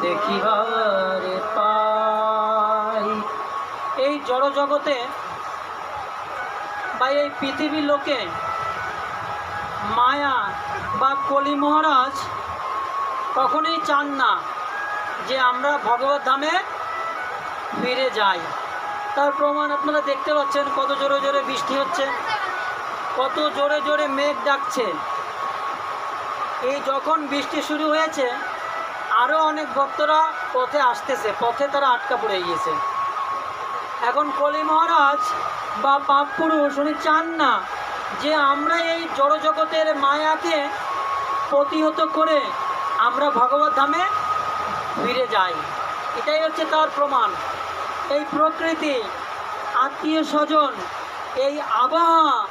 দেখিবার পাই। এই জড় জগতে বা এই পৃথিবীর লোকে মায়া বা কলি মহারাজ কখনোই চান না যে আমরা ভগবত ধামে ফিরে যাই। তার প্রমাণ আপনারা দেখতে পাচ্ছেন কত জোরে জোরে বৃষ্টি হচ্ছে, কত জোরে জোরে মেঘ ডাকছে। এই যখন বৃষ্টি শুরু হয়েছে আরও অনেক ভক্তরা পথে আসতেছে, পথে তারা আটকা পড়ে গিয়েছে। এখন কলি মহারাজ বা পাপ পুরুষ, উনি চান না যে আমরা এই জড়জগতের মায়াকে প্রতিহত করে আমরা ভগবত ধামে ফিরে যাই। এটাই হচ্ছে তার প্রমাণ। এই প্রকৃতি, আত্মীয় স্বজন, এই আবহাওয়া,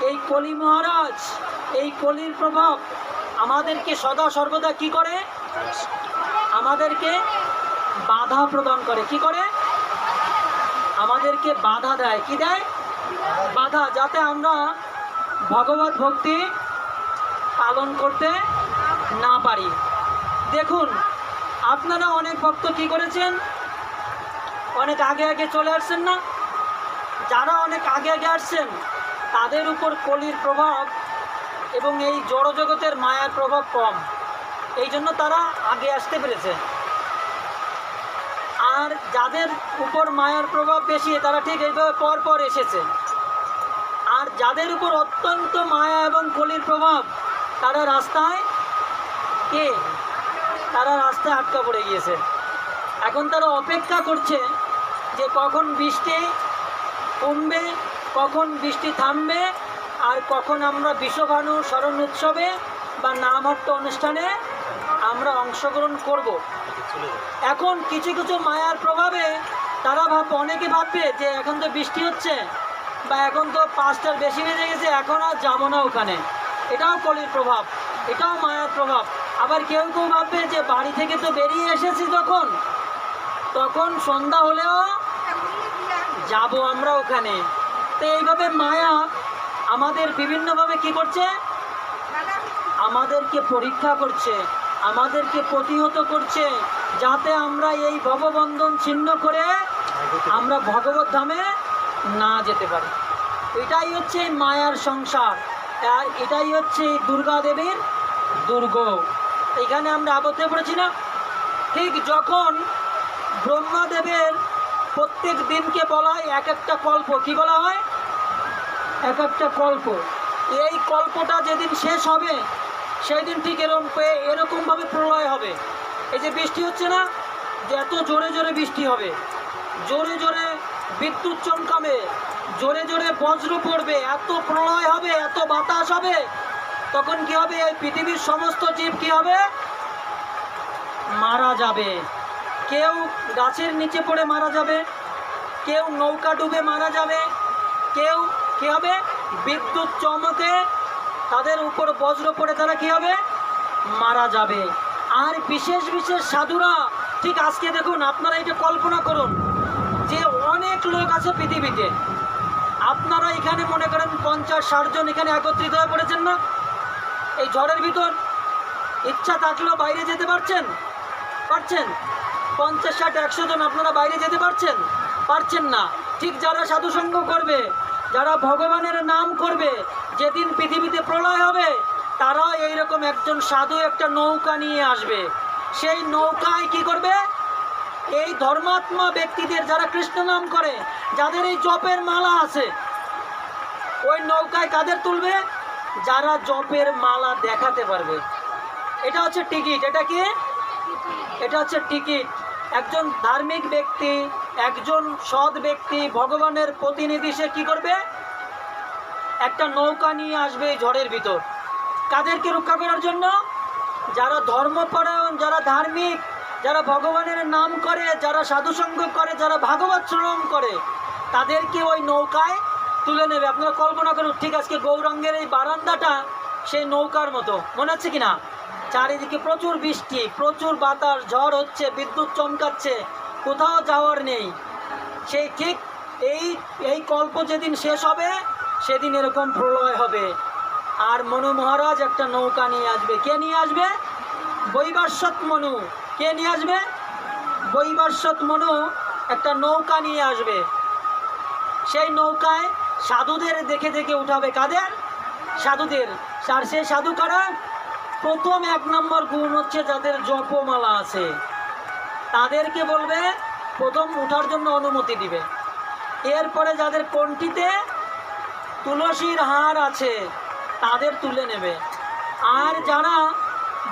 এই কলি মহারাজ, এই কলির প্রভাব আমাদেরকে সদা সর্বদা কি করে? আমাদেরকে বাধা প্রদান করে। কি করে? আমাদেরকে বাধা দেয়। কি দেয়? বাধা, যাতে আমরা ভগবত ভক্তি পালন করতে না পারি। দেখুন, আপনারা অনেক ভক্ত কি করেছেন? অনেক আগে আগে চলে আসছেন না? যারা অনেক আগে আগে আসছেন, তাদের উপর কলির প্রভাব এবং এই জড়জগতের মায়ার প্রভাব কম। এই জন্য তারা আগে আসতে পেরেছে। আর যাদের উপর মায়ার প্রভাব বেশি, তারা ঠিক এইভাবে পর পর এসেছে। আর যাদের উপর অত্যন্ত মায়া এবং কলির প্রভাব, তারা রাস্তায় কে? তারা রাস্তায় আটকা পড়ে গিয়েছে। এখন তারা অপেক্ষা করছে যে কখন বৃষ্টি কমবে, কখন বৃষ্টি থামবে আর কখন আমরা বিশ্বভানু স্মরণ উৎসবে বা নামহট্ট অনুষ্ঠানে আমরা অংশগ্রহণ করব। এখন কিছু কিছু মায়ার প্রভাবে তারা ভাব অনেকে ভাববে যে এখন তো বৃষ্টি হচ্ছে বা এখন তো পাঁচটার বেশি বেজে গেছে, এখন আর যাব না ওখানে। এটাও কলির প্রভাব, এটাও মায়ার প্রভাব। আবার কেউ কেউ ভাববে যে বাড়ি থেকে তো বেরিয়ে এসেছি তখন তখন সন্ধ্যা হলেও যাব আমরা ওখানে। তো এইভাবে মায়া আমাদের বিভিন্নভাবে কি করছে? আমাদেরকে পরীক্ষা করছে, আমাদেরকে প্রতিহত করছে, যাতে আমরা এই ভববন্ধন ছিন্ন করে আমরা ভগবত ধামে না যেতে পারি। এটাই হচ্ছে মায়ার সংসার। আর এটাই হচ্ছে দুর্গা দেবীর দুর্গ। এখানে আমরা আবদ্ধ পড়েছি না? ঠিক যখন ব্রহ্মাদেবের প্রত্যেক দিনকে বলা হয় এক একটা কল্প, কি বলা হয়? এক একটা কল্প। এই কল্পটা যেদিন শেষ হবে সেই দিন ঠিক এরকম এরকমভাবে প্রলয় হবে। এই যে বৃষ্টি হচ্ছে না, যে এত জোরে জোরে বৃষ্টি হবে। জোরে জোরে বিদ্যুৎ চমকাবে, জোরে জোরে বজ্র পড়বে, এত প্রলয় হবে, এত বাতাস হবে। তখন কি হবে? এই পৃথিবীর সমস্ত জীব কি হবে? মারা যাবে। কেউ গাছের নিচে পড়ে মারা যাবে, কেউ নৌকা ডুবে মারা যাবে, কেউ কি হবে? বিদ্যুৎ চমকে তাদের উপর বজ্র পড়ে তারা কি হবে? মারা যাবে। আর বিশেষ বিশেষ সাধুরা, ঠিক আজকে দেখুন, আপনারা এটা কল্পনা করুন যে অনেক লোক আছে পৃথিবীতে। আপনারা এখানে মনে করেন পঞ্চাশ, ষাট জন এখানে একত্রিত হয়ে পড়েছেন না? এই ঝড়ের ভিতর ইচ্ছা থাকলেও বাইরে যেতে পারছেন? পারছেন? পঞ্চাশ, ষাট, একশো জন আপনারা বাইরে যেতে পারছেন? পারছেন না। ঠিক যারা সাধুসঙ্গ করবে যারা ভগবানের নাম করবে, যেদিন পৃথিবীতে প্রলয় হবে তারাও এইরকম একজন সাধু একটা নৌকা নিয়ে আসবে। সেই নৌকায় কি করবে? এই ধর্মাত্মা ব্যক্তিদের যারা কৃষ্ণ নাম করে, যাদের এই জপের মালা আছে, ওই নৌকায় কাদের তুলবে? যারা জপের মালা দেখাতে পারবে। এটা হচ্ছে টিকিট। এটা কি? এটা হচ্ছে টিকিট। একজন ধার্মিক ব্যক্তি একজন সৎ ব্যক্তি, ভগবানের প্রতিনিধি, সে কী করবে? একটা নৌকা নিয়ে আসবে এই ঝড়ের ভিতর। কাদেরকে রক্ষা করার জন্য? যারা ধর্মপরায়ণ, যারা ধার্মিক, যারা ভগবানের নাম করে, যারা সাধুসঙ্গ করে, যারা ভাগবত শ্রবণ করে, তাদেরকে ওই নৌকায় তুলে নেবে। আপনারা কল্পনা করুন, ঠিক আজকে গৌরাঙ্গের এই বারান্দাটা সেই নৌকার মতো। মনে হচ্ছে কি না চারিদিকে প্রচুর বৃষ্টি, প্রচুর বাতাস, ঝড় হচ্ছে, বিদ্যুৎ চমকাচ্ছে। কোথাও যাওয়ার নেই। সে ঠিক এই এই কল্প যেদিন শেষ হবে, সেদিন এরকম প্রলয় হবে। আর মনু মহারাজ একটা নৌকা নিয়ে আসবে। কে নিয়ে আসবে? বৈবাস্বত মনু। কে নিয়ে আসবে? বৈবাস্বত মনু একটা নৌকা নিয়ে আসবে। সেই নৌকায় সাধুদের দেখে দেখে উঠাবে কাদের? সাধুদের। আর সেই সাধু কারা? প্রথম এক নম্বর গুণ হচ্ছে যাদের জপমালা আছে। তাদেরকে বলবে, প্রথম উঠার জন্য অনুমতি দিবে। এরপরে যাদের কণ্ঠিতে তুলসীর হার আছে, তাদের তুলে নেবে। আর যারা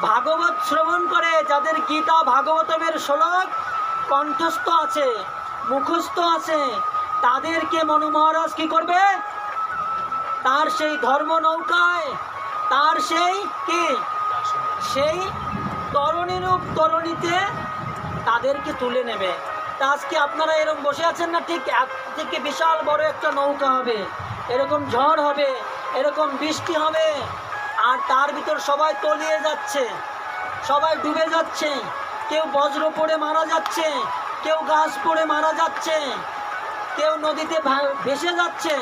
ভাগবত শ্রবণ করে, যাদের গীতা ভাগবতমের শ্লোক কণ্ঠস্থ আছে, মুখস্থ আছে, তাদেরকে মনু মহারাজ কী করবে? তার সেই ধর্ম নৌকায়, তার সেই কি? সেই তরণীরূপ তরণীতে তাদেরকে তুলে নেবে। তা আজকে আপনারা এরকম বসে আছেন না? ঠিক এক থেকে বিশাল বড় একটা নৌকা হবে। এরকম ঝড় হবে, এরকম বৃষ্টি হবে, আর তার ভিতর সবাই তলিয়ে যাচ্ছে। সবাই ডুবে যাচ্ছে। কেউ বজ্র পড়ে মারা যাচ্ছে, কেউ গাছ পড়ে মারা যাচ্ছে, কেউ নদীতে ভেসে যাচ্ছে।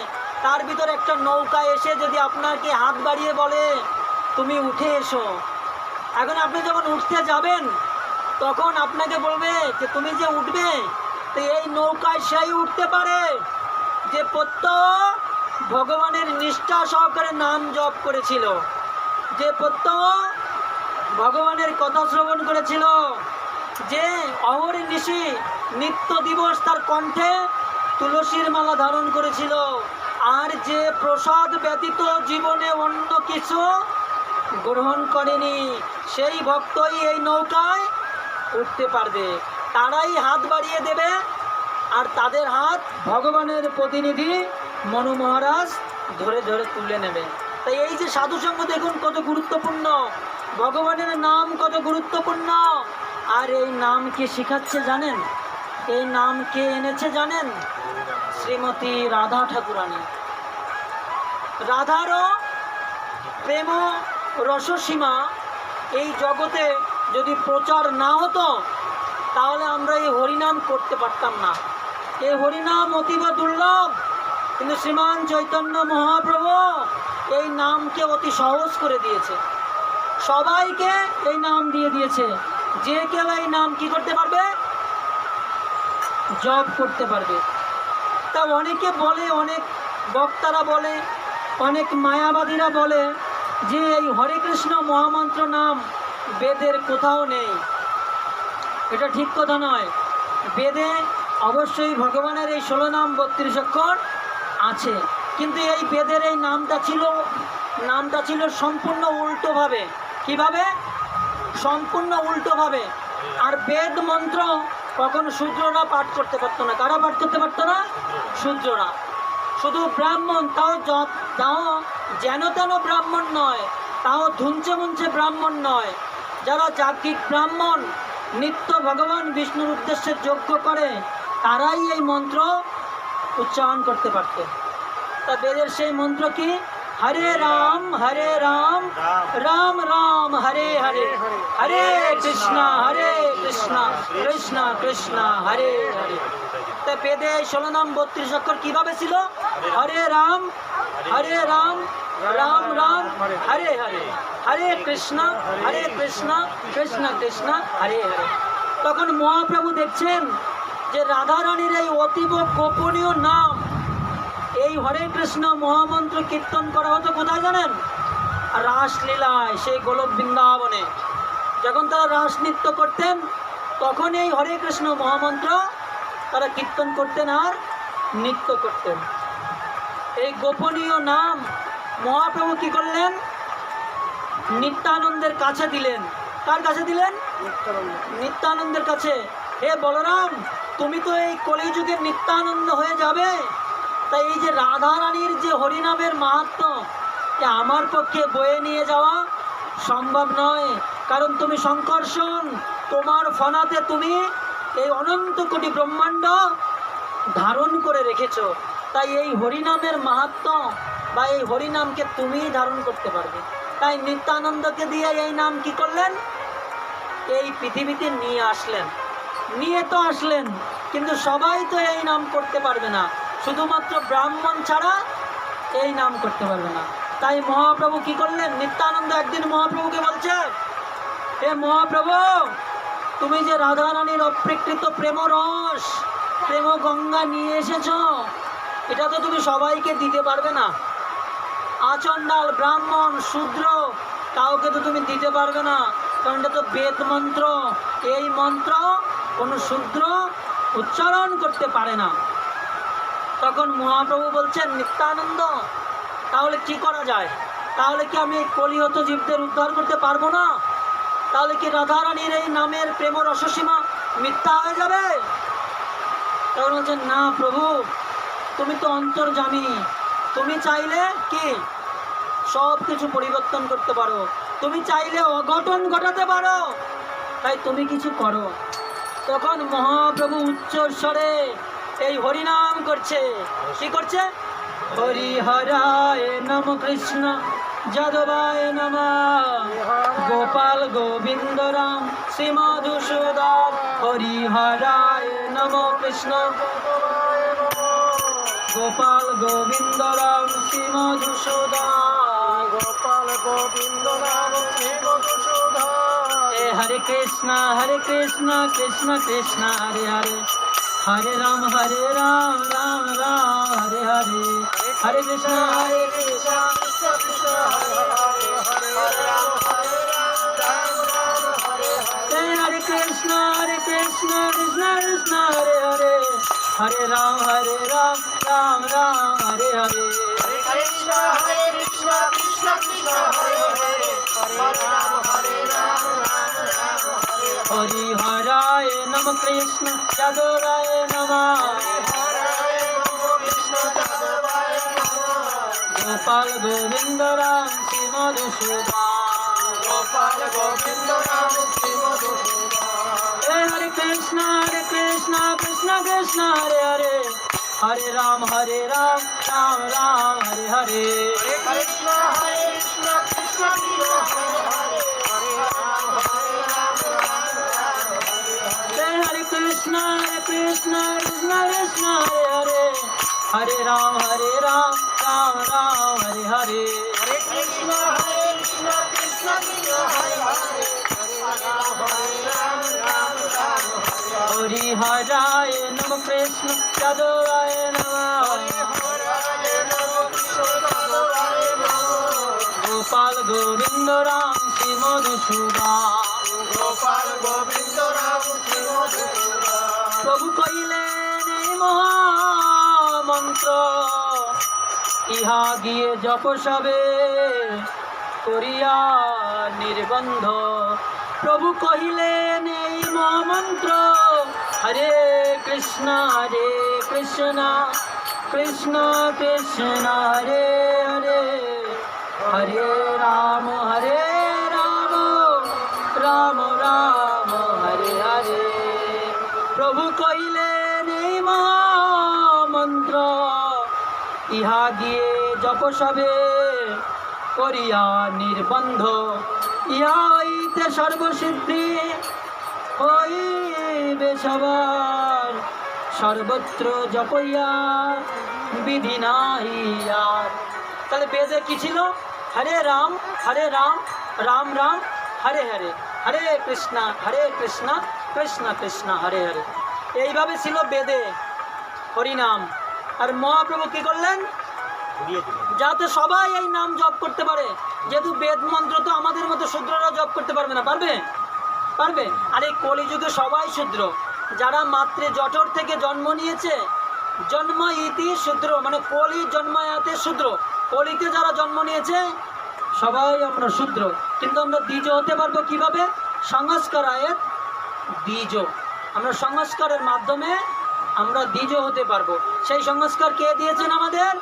তার ভিতর একটা নৌকা এসে যদি আপনাকে হাত বাড়িয়ে বলে, তুমি উঠে এসো। এখন আপনি যখন উঠতে যাবেন তখন আপনাকে বলবে যে তুমি যে উঠবে, তো এই নৌকায় সেই উঠতে পারে যে প্রত্যহ ভগবানের নিষ্ঠা সহকারে নাম জপ করেছিল। যে প্রত্যহ ভগবানের কথা শ্রবণ করেছিল, যে অহরি নিশি নিত্য দিবস তার কণ্ঠে তুলসীর মালা ধারণ করেছিল। আর যে প্রসাদ ব্যতীত জীবনে অন্য কিছু গ্রহণ করেনি, সেই ভক্তই এই নৌকায় উঠতে পারবে। তারাই হাত বাড়িয়ে দেবে আর তাদের হাত ভগবানের প্রতিনিধি মনু মহারাজ ধরে ধরে তুলে নেবে। তাই এই যে সাধুসঙ্গ দেখুন কত গুরুত্বপূর্ণ। ভগবানের নাম কত গুরুত্বপূর্ণ। আর এই নাম কে শিখাচ্ছে জানেন? এই নাম কে এনেছে জানেন? শ্রীমতী রাধা ঠাকুরানী। রাধারও প্রেম রসসীমা এই জগতে যদি প্রচার না হতো, তাহলে আমরা এই হরিনাম করতে পারতাম না। এই হরিনাম অতীব দুর্লভ। কিন্তু শ্রীমান চৈতন্য মহাপ্রভু এই নামকে অতি সহজ করে দিয়েছে। সবাইকে এই নাম দিয়ে দিয়েছে। যে কেউ এই নাম কি করতে পারবে? জব করতে পারবে। তা অনেকে বলে, অনেক বক্তারা বলে, অনেক মায়াবাদীরা বলে যে এই হরে কৃষ্ণ মহামন্ত্র নাম বেদের কোথাও নেই। এটা ঠিক কথা নয়। বেদে অবশ্যই ভগবানের এই ষোলো নাম বত্রিশ অক্ষর আছে। কিন্তু এই বেদের এই নামটা ছিল নামটা ছিল সম্পূর্ণ উল্টোভাবে। কীভাবে? সম্পূর্ণ উল্টোভাবে। আর বেদ মন্ত্র কখন শূদ্ররা পাঠ করতে পারতো না? কারা পাঠ করতে পারতো না? শূদ্ররা। শুধু ব্রাহ্মণ, তাও তাও যেন তেন ব্রাহ্মণ নয়, তাও ধুঞ্চে মুঞ্চে ব্রাহ্মণ নয়। যারা যাজ্ঞিক ব্রাহ্মণ, নিত্য ভগবান বিষ্ণুর উদ্দেশ্যে যজ্ঞ করে, তারাই এই মন্ত্র উচ্চারণ করতে পারত তা বেদের সেই মন্ত্র কি? হরে রাম হরে রাম রাম রাম, হরে হরে হরে কৃষ্ণ হরে কৃষ্ণ কৃষ্ণ কৃষ্ণ, হরে হরে। তা বেদে ষোলো নাম বত্রিশ অক্ষর কীভাবে ছিল? হরে রাম হরে রাম রাম রাম, হরে হরে। হরে কৃষ্ণ হরে কৃষ্ণ কৃষ্ণ কৃষ্ণ, হরে হরে। তখন মহাপ্রভু দেখছেন যে রাধারানীর এই অতীব গোপনীয় নাম, এই হরে কৃষ্ণ মহামন্ত্র কীর্তন করা হতো কোথায় জানেন? রাসলীলায়, সেই গোলক বৃন্দাবনে। যখন তারা রাস নৃত্য করতেন, তখন এই হরে কৃষ্ণ মহামন্ত্র তারা কীর্তন করতেন আর নৃত্য করতেন। এই গোপনীয় নাম মহাপ্রভু কি করলেন? নিত্যানন্দের কাছে দিলেন। কার কাছে দিলেন? নিত্যানন্দের কাছে। হে বলরাম, তুমি তো এই কলিযুগের নিত্যানন্দ হয়ে যাবে। তাই এই যে রাধা রানীর যে হরিনামের মাহাত্ম আমার পক্ষে বয়ে নিয়ে যাওয়া সম্ভব নয়। কারণ তুমি সংকর্ষণ তোমার ফনাতে তুমি এই অনন্ত কোটি ব্রহ্মাণ্ড ধারণ করে রেখেছ। তাই এই হরিনামের মাহাত্ম বা এই হরিনামকে তুমিই ধারণ করতে পারবে। তাই নিত্যানন্দকে দিয়ে এই নাম কি করলেন? এই পৃথিবীতে নিয়ে আসলেন। নিয়ে তো আসলেন, কিন্তু সবাই তো এই নাম করতে পারবে না। শুধুমাত্র ব্রাহ্মণ ছাড়া এই নাম করতে পারবে না। তাই মহাপ্রভু কি করলেন? নিত্যানন্দ একদিন মহাপ্রভুকে বলছে, হে মহাপ্রভু, তুমি যে রাধা রানীর অপ্রকৃত প্রেম রস প্রেম গঙ্গা নিয়ে এসেছ, এটা তো তুমি সবাইকে দিতে পারবে না। আচণ্ডাল ব্রাহ্মণ শূদ্র, কাউকে তো তুমি দিতে পারবে না, কারণ এটা তো বেদ মন্ত্র। এই মন্ত্র কোনো শূদ্র উচ্চারণ করতে পারে না। তখন মহাপ্রভু বলছেন, নিত্যানন্দ, তাহলে কি করা যায়? তাহলে কি আমি কলিহত জীবদের উদ্ধার করতে পারব না? তাহলে কি রাধারানীর এই নামের প্রেম রসসীমা মিথ্যা হয়ে যাবে? তখন বলছেন, না প্রভু, তুমি তো অন্তর্জামী তুমি চাইলে কি সব কিছু পরিবর্তন করতে পারো। তুমি চাইলে অঘটন ঘটাতে পারো। তাই তুমি কিছু করো। তখন মহাপ্রভু উচ্চ স্বরে এই হরিনাম করছে। কি করছে? হরি হরায় নম কৃষ্ণ, যাদবায় নম। গোপাল গোবিন্দ রাম, শ্রী মধুসূদন হরি হরায় নম কৃষ্ণ। গোপাল গোবিন্দ রাম, শ্রী মধুসূদন। গোপাল গোবিন্দ নাম শ্রী মধুসূদন হরে কৃষ্ণ হরে কৃষ্ণ কৃষ্ণ কৃষ্ণ, হরে হরে। হরে রাম হরে রাম রাম রাম, হরে হরে। হরে কৃষ্ণ হরে কৃষ্ণ কৃষ্ণ হরে হরে হরে। রাম হরে রাম রাম রাম হরে হরে কৃষ্ণ হরে কৃষ্ণ কৃষ্ণ কৃষ্ণ, হরে হরে। হরে রাম হরে রাম রাম রাম, হরে হরে। हरि हराय नम कृष्ण यादवाय नम। गोपाल गोविंद राम श्री मधुसूदन। गोपाल गोविंद राम श्री मधुसूदन। हरे कृष्ण हरे कृष्ण कृष्ण कृष्ण हरे हरे। हरे राम हरे राम। राम राम हरे हरे हरे कृष्णा हरे कृष्ण कृष्ण कृष्णा हरे हरे हरे राम हरे राम राम राम हरे हरे हरे कृष्णा हरे कृष्णा कृष्णा कृष्णा हरे हरे हरे राम हरे राम राम राम हरे हरे हरे हरे कृष्ण कृष्ण हरे हरे हरे राम राम राम राम हरे हरे नम कृष्ण গোপাল গোবিন্দ রাম শ্রী মধুসূদা গোপাল গোবিন্দ রাম প্রভু কহিলেন এই মহামন্ত্র ইহা গিয়ে জপ সবে করিয়া নির্বন্ধ। প্রভু কহিলেন এই মহামন্ত্র হরে কৃষ্ণ হরে কৃষ্ণ। কৃষ্ণ কৃষ্ণ, হরে হরে। হরে রাম হরে রাম। রাম রাম, হরে হরে। প্রভু কইলেন এই মন্ত্র ইহা গিয়ে জপ সবে করিয়া নির্বন্ধ। ইহা হইতে সর্বসিদ্ধি হইবে সবার। সর্বত্র জপইয়া বিধি নাহিয়া। তাহলে বেদে কি ছিল? হরে রাম হরে রাম রাম রাম হরে হরে। হরে কৃষ্ণ হরে কৃষ্ণ কৃষ্ণ কৃষ্ণ হরে হরে। এইভাবে ছিল বেদে হরিনাম। আর মহাপ্রভু কি করলেন? যাতে সবাই এই নাম জপ করতে পারে। যেহেতু বেদ মন্ত্র তো আমাদের মতো শূদ্ররা জপ করতে পারবে না পারবে? পারবে? আর এই কলিযুগে সবাই শূদ্র। যারা মাতৃ জঠর থেকে জন্ম নিয়েছে, জন্ম ইতি শূদ্র মানে কলি জন্মায়াতে শূদ্র। কলিতে যারা জন্ম নিয়েছে, সবাই আমরা শূদ্র। কিন্তু আমরা দ্বিজ হতে পারব কীভাবে? সংস্কার আয়ের দ্বিজ। আমরা সংস্কারের মাধ্যমে আমরা দ্বিজ হতে পারব। সেই সংস্কার কে দিয়েছেন আমাদের?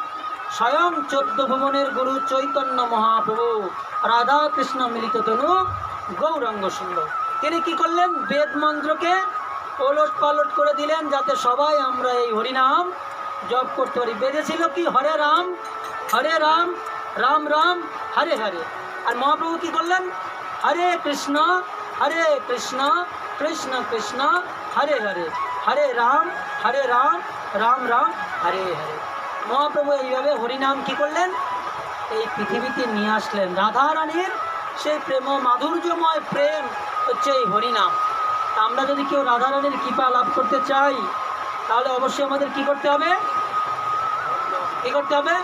স্বয়ং চোদ্দ ভুবনের গুরু চৈতন্য মহাপ্রভু। রাধা কৃষ্ণ মিলিত তনু গৌরাঙ্গ সুন্দর। তিনি কি করলেন? বেদ মন্ত্রকে ওলট পালট করে দিলেন যাতে সবাই আমরা এই হরিনাম জপ করতে পারি। বেদে ছিল কি? হরে রাম হরে রাম রাম রাম, হরে হরে। আর মহাপ্রভু কি করলেন? হরে কৃষ্ণ হরে কৃষ্ণ কৃষ্ণ কৃষ্ণ, হরে হরে। হরে রাম হরে রাম রাম রাম, হরে হরে। মহাপ্রভু এইভাবে হরিনাম কি করলেন? এই পৃথিবীতে নিয়ে আসলেন। রাধা রানীর সেই প্রেম, মাধুর্যময় প্রেম হচ্ছে এই হরিনাম। আমরা যদি কেউ রাধারানীর কৃপা লাভ করতে চাই, তাহলে অবশ্যই আমাদের কি করতে হবে? কি করতে হবে?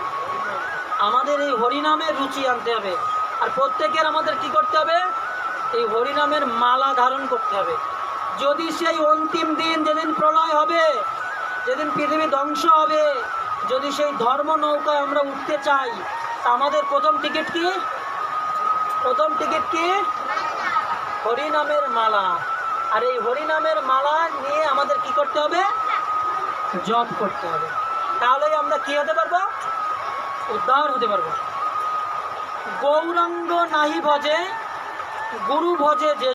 আমাদের এই হরিনামের রুচি আনতে হবে। আর প্রত্যেকের আমাদের কি করতে হবে? এই হরিনামের মালা ধারণ করতে হবে। যদি সেই অন্তিম দিন যেদিন প্রলয় হবে, যেদিন পৃথিবী ধ্বংস হবে, যদি সেই ধর্ম নৌকায় আমরা উঠতে চাই, তা আমাদের প্রথম টিকিট কি? প্রথম টিকিট কি? হরিনামের মালা। আর এই হরিনামের মালা নিয়ে আমাদের কি করতে হবে? জপ করতে হবে। তাহলেই আমরা কি হতে পারব? উদ্ধার হতে পারব। গৌরাঙ্গ নাহি ভজে, গুরু ভজে যে